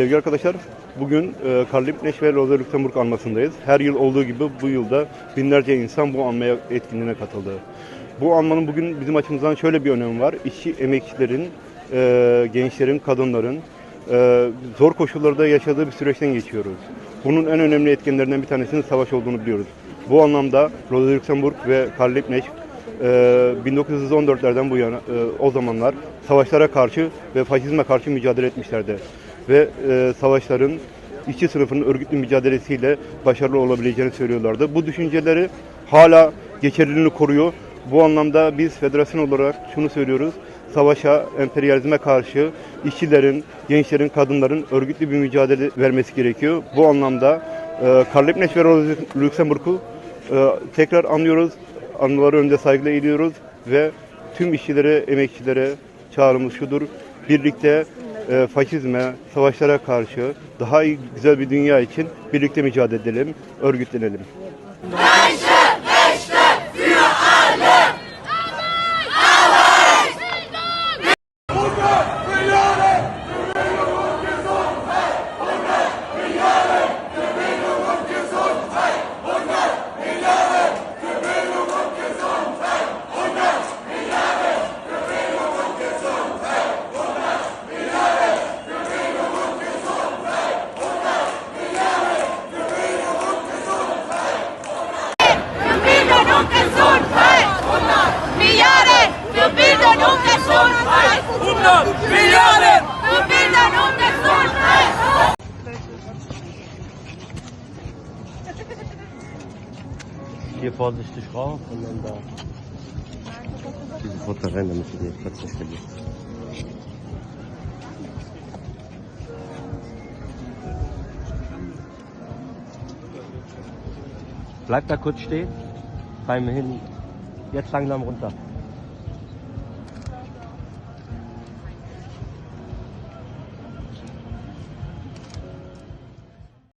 Sevgili arkadaşlar, bugün e, Karl Liebknecht ve Rosa Luxemburg anmasındayız. Her yıl olduğu gibi bu yılda binlerce insan bu anmaya etkinliğine katıldı. Bu anmanın bugün bizim açımızdan şöyle bir önemi var. İşçi emekçilerin, e, gençlerin, kadınların e, zor koşullarda yaşadığı bir süreçten geçiyoruz. Bunun en önemli etkenlerinden bir tanesinin savaş olduğunu biliyoruz. Bu anlamda Rosa Luxemburg ve Karl Liebknecht e, 1914'lerden bu yana e, o zamanlar savaşlara karşı ve faşizme karşı mücadele etmişlerdi. Ve e, savaşların işçi sınıfının örgütlü mücadelesiyle başarılı olabileceğini söylüyorlardı. Bu düşünceleri hala geçerliliğini koruyor. Bu anlamda biz federasyon olarak şunu söylüyoruz. Savaşa, emperyalizme karşı işçilerin, gençlerin, kadınların örgütlü bir mücadele vermesi gerekiyor. Bu anlamda e, Karl ve Luxemburg'u e, tekrar anlıyoruz. Anıları önünde saygıyla eğiliyoruz ve tüm işçilere, emekçilere çağrımız şudur. Birlikte e, faşizme, savaşlara karşı daha iyi, güzel bir dünya için birlikte mücadele edelim, örgütlenelim. 100 Milliarden! Für Bildung und Gesundheit! Hier vorsichtig rauf und dann da. Diese Futter rein, damit du den Platz nicht verlierst. Bleib da kurz stehen. Beim Hin. Jetzt langsam runter.